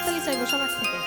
হাততালি চাইব সবার থেকে।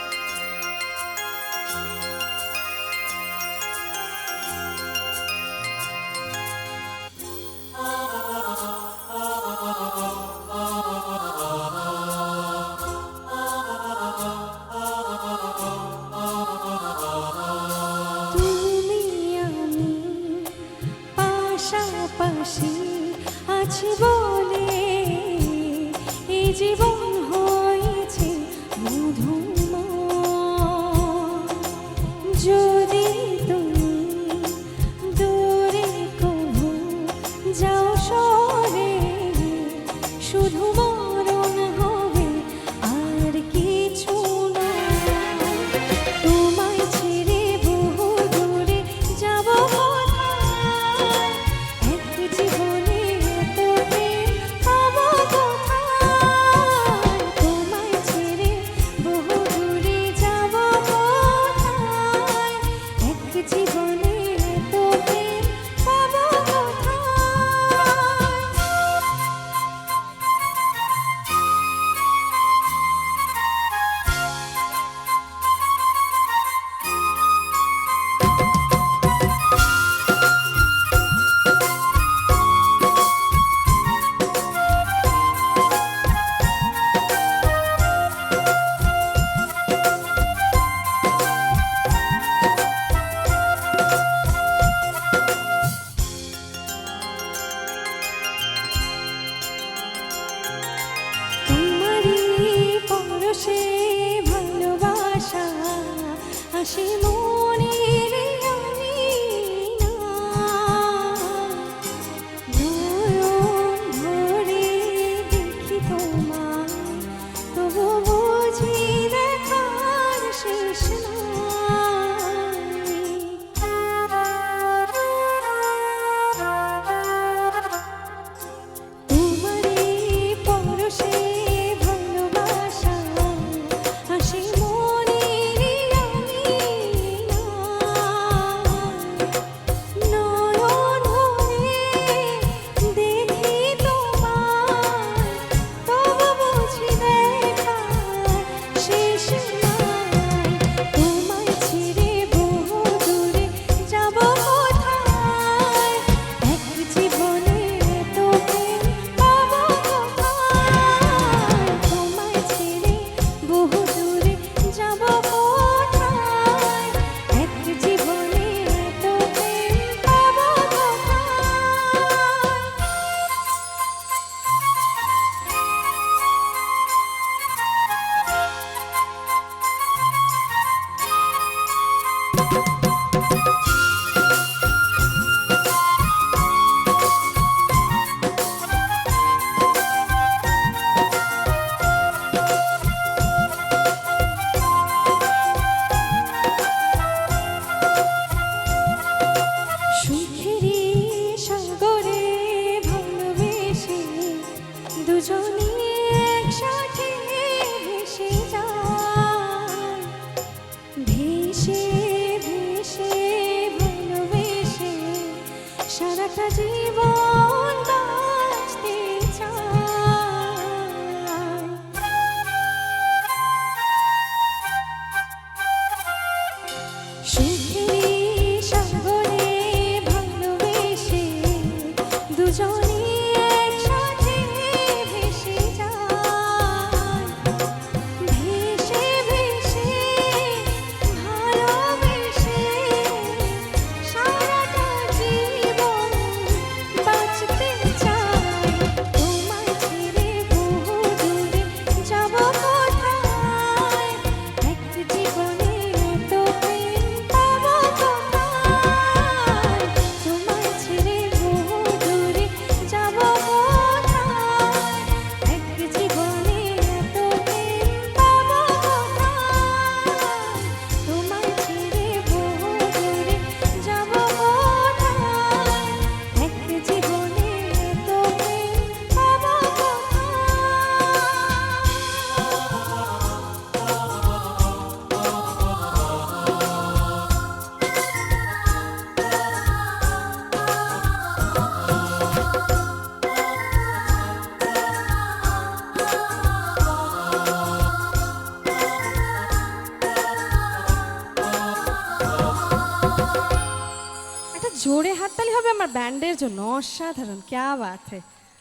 আমার ব্যান্ডের জন্য অসাধারণ, ক্যা বাত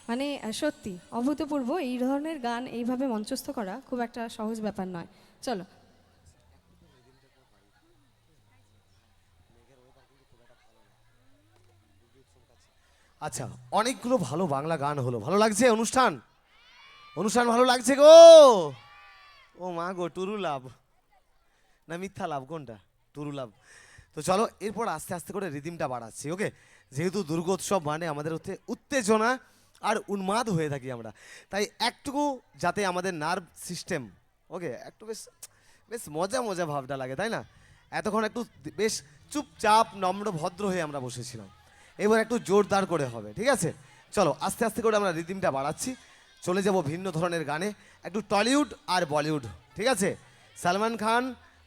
মানে সত্যি, অভূতপূর্ব, এই ধরনের গান এইভাবে মঞ্চস্থ করা খুব একটা সহজ ব্যাপার নয়। চলো। আচ্ছা অনেকগুলো ভালো বাংলা গান হলো। ভালো লাগছে অনুষ্ঠান? অনুষ্ঠান ভালো লাগছে গো? ও মা গো, টুরু লাভ। না, মিথ্যা লাভ, কোনটা? True love. তো চলো, এরপর আস্তে আস্তে করে রিদিমটা বাড়াচ্ছি ওকে যেহেতু দুর্গোৎসব মানে আমাদের হচ্ছে উত্তেজনা আর উন্মাদ হয়ে থাকি আমরা। তাই একটুকু যাতে আমাদের নার্ভ সিস্টেম ওকে একটু বেশ বেশ মজা মজা ভাবটা লাগে, তাই না? এতক্ষণ একটু বেশ চুপচাপ, নম্র, ভদ্র হয়ে আমরা বসেছিলাম। এবার একটু জোরদার করে হবে, ঠিক আছে? চলো, আস্তে আস্তে করে আমরা রিদিমটা বাড়াচ্ছি। চলে যাব ভিন্ন ধরনের গানে। একটু টলিউড আর বলিউড ঠিক আছে? সালমান খান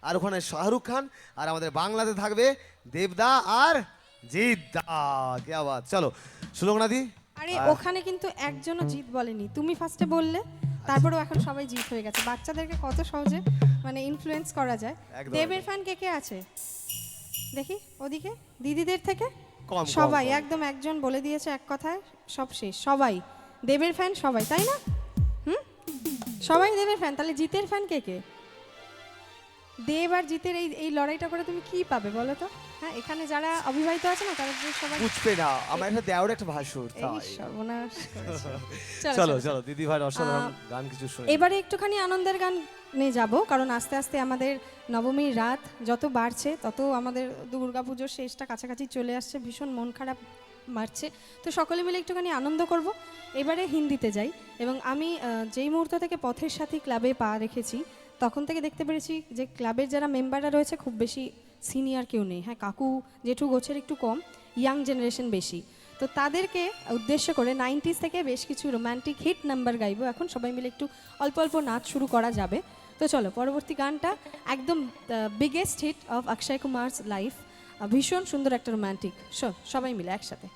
আর ওখানে শাহরুখ খান আর আমাদের বাংলাতে থাকবে দেবদা আর জিদ্দা কে আবার চলো সুলগ্নাদি আরে ওখানে কিন্তু একজনও জিত বলেনি। তুমি ফার্স্টে বললে তারপরেও এখন সবাই জিত হয়ে গেছে। বাচ্চাদেরকে কত সহজে মানে ইনফ্লুয়েন্স করা যায়। দেবের ফ্যান কে কে আছে? দেখি ওদিকে? দিদিদের থেকে? সবাই একদম একজন বলে দিয়েছে এক কথায় সব শেষ। সবাই দেবের ফ্যান সবাই তাই না? হুম? সবাই দেবের ফ্যান তাহলে জিতের ফ্যান কে কে? দেব আর জিতের এই এই লড়াইটা করে তুমি কি পাবে বলো তো? হ্যাঁ এখানে যারা অবিবাহিত আছে না তারা সবাই বুঝবে না। আমার একটা দেওয়ার একটা ভাসুর তাই। সর্বনাশ চলো চলো দিদি ভাই অসাধারণ গান কিছু শুনে এবারে একটুখানি আনন্দের গান নিয়ে যাব কারণ আস্তে আস্তে আমাদের নবমীর রাত যত বাড়ছে তত আমাদের দুর্গাপুজোর শেষটা কাছাকাছি চলে আসছে ভীষণ মন খারাপ মারছে তো সকলে মিলে একটুখানি আনন্দ করব। এবারে হিন্দিতে যাই এবং আমি যেই মুহূর্ত থেকে পথের সাথী ক্লাবে পা রেখেছি তখন থেকে দেখতে পেরেছি যে ক্লাবের যারা মেম্বাররা রয়েছে খুব বেশি সিনিয়র কেউ নেই। হ্যাঁ কাকু জেঠু গোছের একটু কম ইয়াং জেনারেশন বেশি। তো তাদেরকে উদ্দেশ্য করে নাইনটিস থেকে বেশ কিছু রোম্যান্টিক হিট নাম্বার গাইবো। এখন সবাই মিলে একটু অল্প অল্প নাচ শুরু করা যাবে। তো চলো, পরবর্তী গানটা একদম biggest hit of Akshay Kumar life ভীষণ সুন্দর একটা রোম্যান্টিক সবাই মিলে একসাথে।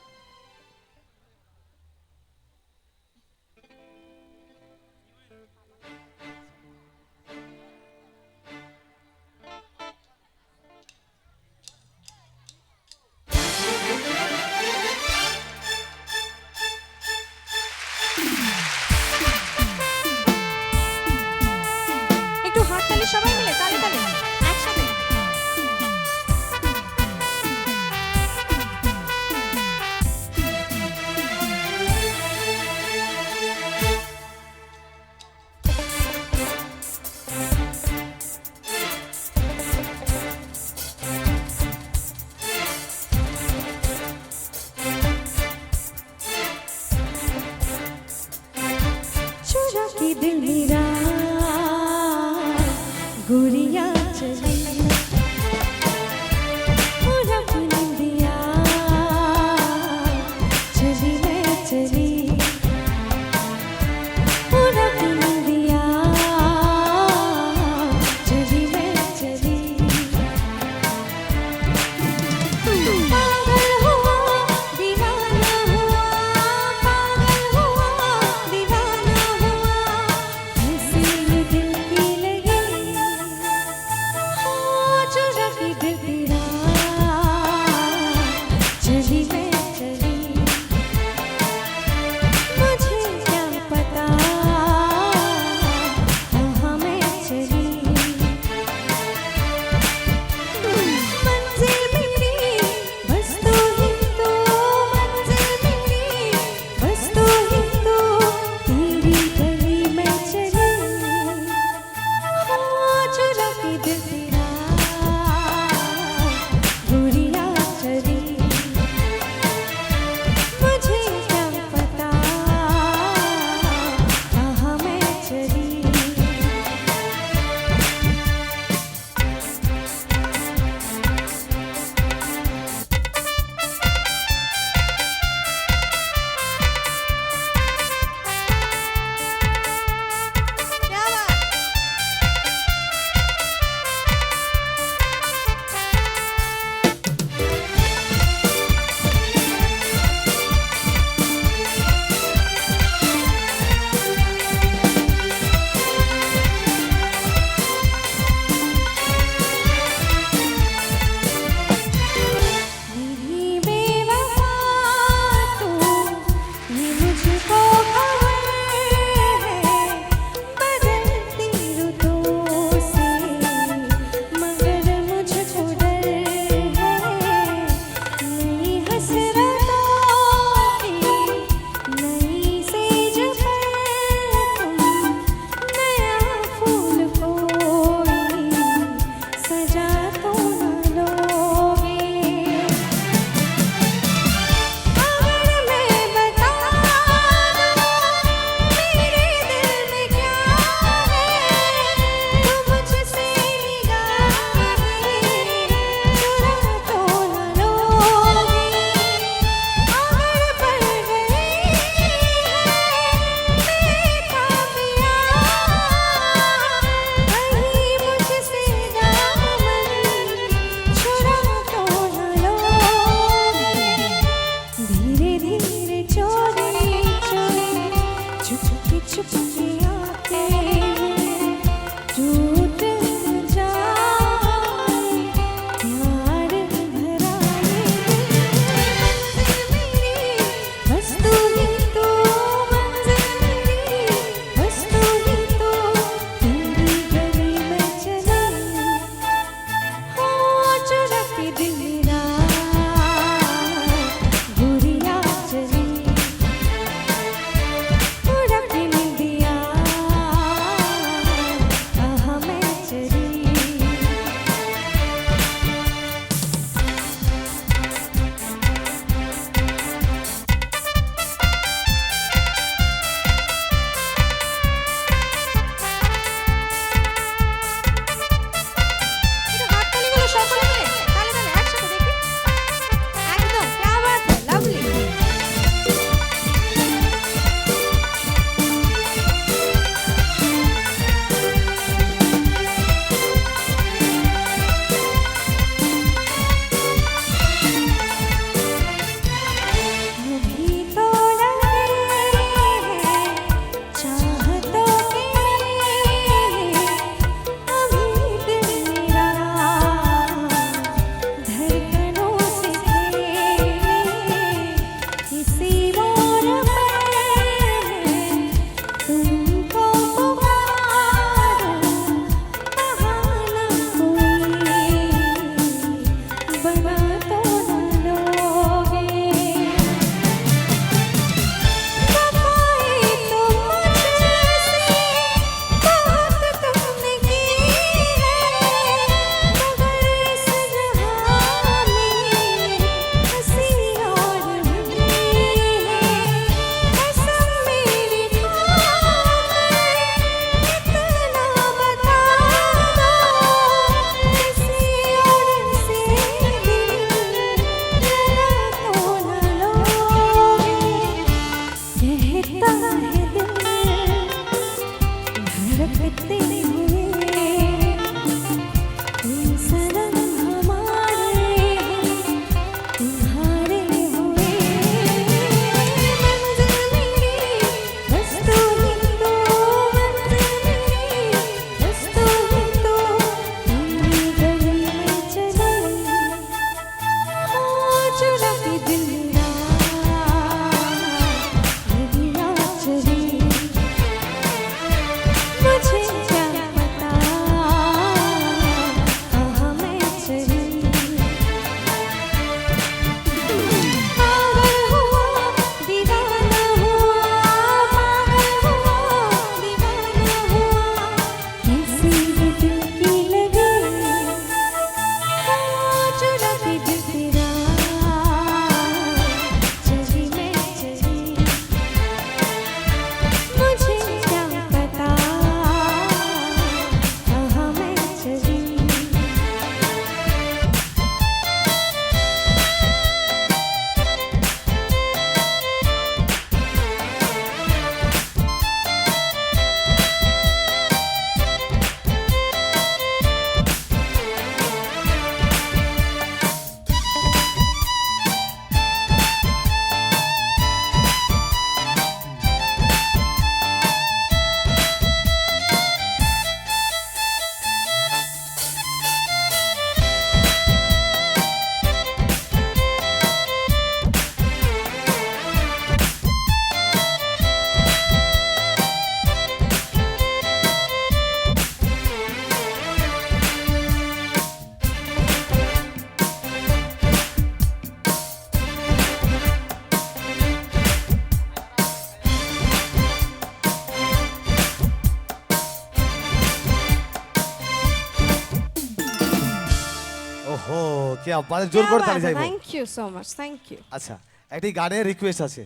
ওহো কে আপনাদের জোর করে তালি চাইব। Thank you so much thank you আচ্ছা একটি গানের রিকোয়েস্ট আছে।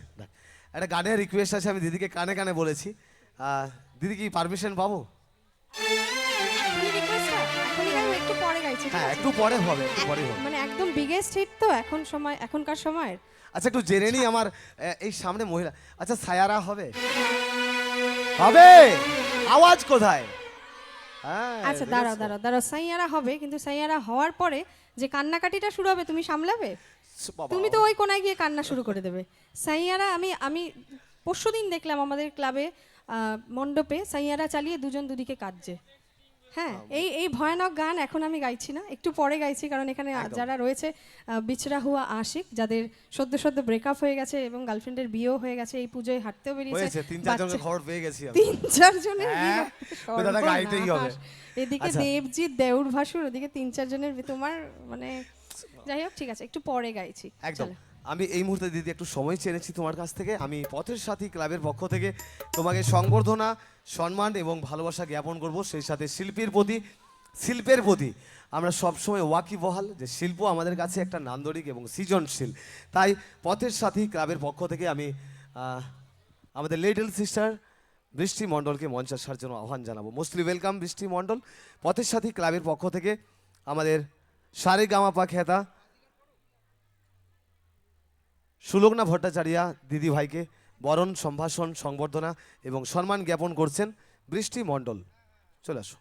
একটা গানের রিকোয়েস্ট আছে আমি দিদিকে কানে কানে বলেছি। দিদি কি পারমিশন পাবো? হ্যাঁ একটু পরে হবে একটু পরে হবে। মানে একদম বিগেস্ট হিট তো এখন সময় এখনকার সময়ের। আচ্ছা একটু জেনে নিই আমার এই সামনে মহিলা। আচ্ছা সায়ারা হবে? হবে? আওয়াজ কোথায়? হ্যাঁ আচ্ছা দাঁড়াও দাঁড়াও দাঁড়াও সাইয়ারা হবে কিন্তু সাইয়ারা হওয়ার পরে যে কান্নাকাটিটা শুরু হবে তুমি সামলাবে? তুমি তো ওই কোনায় গিয়ে কান্না শুরু করে দেবে। সাইয়ারা আমি আমি পরশুদিন দেখলাম আমাদের ক্লাবে আহ, মণ্ডপে সাইয়ারা চালিয়ে দুজন দুদিকে কাঁদছে। হ্যাঁ এই এই ভয়ানক গান এখন আমি গাইছি না একটু পরে গাইছি কারণ এখানে যারা রয়েছে বিচরা হুয়া আশিক যাদের সদ্য সদ্য ব্রেকআপ হয়ে গেছে এবং গার্লফ্রেন্ডের বিয়েও হয়ে গেছে এই পুজোয় হাঁটতেও বেরিয়েছে তিন চারজনের খবর পেয়ে গেছি আমি তিন চারজনের হ্যাঁ, দাদা গাইতেই হবে। এদিকে আচ্ছা। দেবজিৎ দেউর ভাসুর ওদিকে তিন চারজনের তোমার মানে যাই হোক ঠিক আছে একটু পরে গাইছি একদম। আমি এই মুহূর্তে দিদি একটু সময় চেয়েছি তোমার কাছ থেকে। আমি পথের সাথী ক্লাবের পক্ষ থেকে তোমাকে সংবর্ধনা, সম্মান এবং ভালোবাসা জ্ঞাপন করব। সেই সাথে শিল্পীর প্রতি, শিল্পের প্রতি আমরা সবসময় ওয়াকিবহাল যে শিল্প আমাদের কাছে একটা নান্দনিক এবং সৃজনশীল। তাই পথের সাথী ক্লাবের পক্ষ থেকে আমি আমাদের লিটল সিস্টার বৃষ্টি মণ্ডলকে মঞ্চ আসার জন্য আহ্বান জানাব। মোস্টলি ওয়েলকাম বৃষ্টি মণ্ডল। পথের সাথী ক্লাবের পক্ষ থেকে আমাদের সারে গামাপা খেতা সুলগ্না ভট্টাচার্যা দিদি ভাইকে বরণ, সম্ভাষণ, সংবর্ধনা এবং সম্মান জ্ঞাপন করছেন বৃষ্টি মণ্ডল। চলে আসো।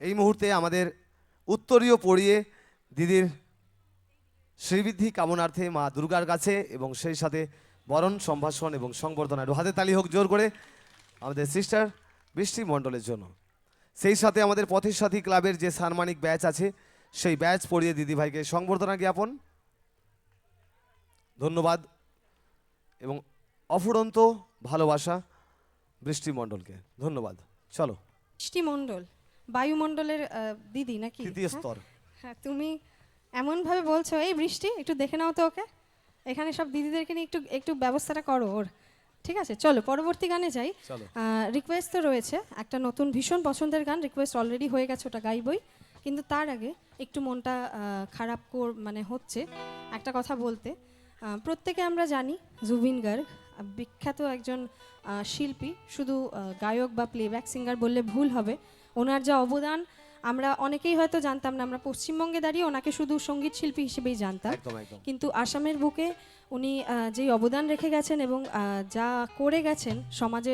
এই মুহূর্তে আমাদের উত্তরীয় পড়িয়ে দিদির শ্রীবৃদ্ধি কামনার্থে মা দুর্গার কাছে এবং সেই সাথে বরণ, সম্ভাষণ এবং সংবর্ধনা হাতে তালি হোক জোর করে আমাদের সিস্টার বৃষ্টি মণ্ডলের জন্য। সেই সাথে আমাদের পথের সাথী ক্লাবের যে সানমানিক ব্যাচ আছে সেই ব্যাচ পড়িয়ে দিদি ভাইকে সংবর্ধনা জ্ঞাপন। ধন্যবাদ এবং অফুরন্ত ভালোবাসা বৃষ্টি মণ্ডলকে ধন্যবাদ। চলো। বৃষ্টি মণ্ডল বায়ুমণ্ডলের দিদি নাকি? তৃতীয় হ্যাঁ? স্তর। হ্যাঁ তুমি এমনভাবে বলছো এই বৃষ্টি একটু দেখে নাও তো ওকে। এখানে সব দিদিদেরকে নিয়ে একটু একটু ব্যবস্থাটা করো ওর। ঠিক আছে? চলো পরবর্তী গানে যাই। রিকোয়েস্ট তো রয়েছে একটা নতুন ভীষণ পছন্দের গান রিকোয়েস্ট অলরেডি হয়ে গেছে ওটা গাইবই। কিন্তু তার আগে একটু মনটা খারাপ কর মানে হচ্ছে একটা কথা বলতে। প্রত্যেকে আমরা জানি জুবিন গার্গ বিখ্যাত একজন শিল্পী শুধু গায়ক বা প্লেব্যাক সিঙ্গার বললে ভুল হবে। ওনার যা অবদান আমরা অনেকেই হয়তো জানতাম না আমরা পশ্চিমবঙ্গে দাঁড়িয়ে ওনাকে শুধু সংগীত শিল্পী হিসেবেই জানতাম। কিন্তু আসামের বুকে উনি যেই অবদান রেখে গেছেন এবং যা করে গেছেন সমাজের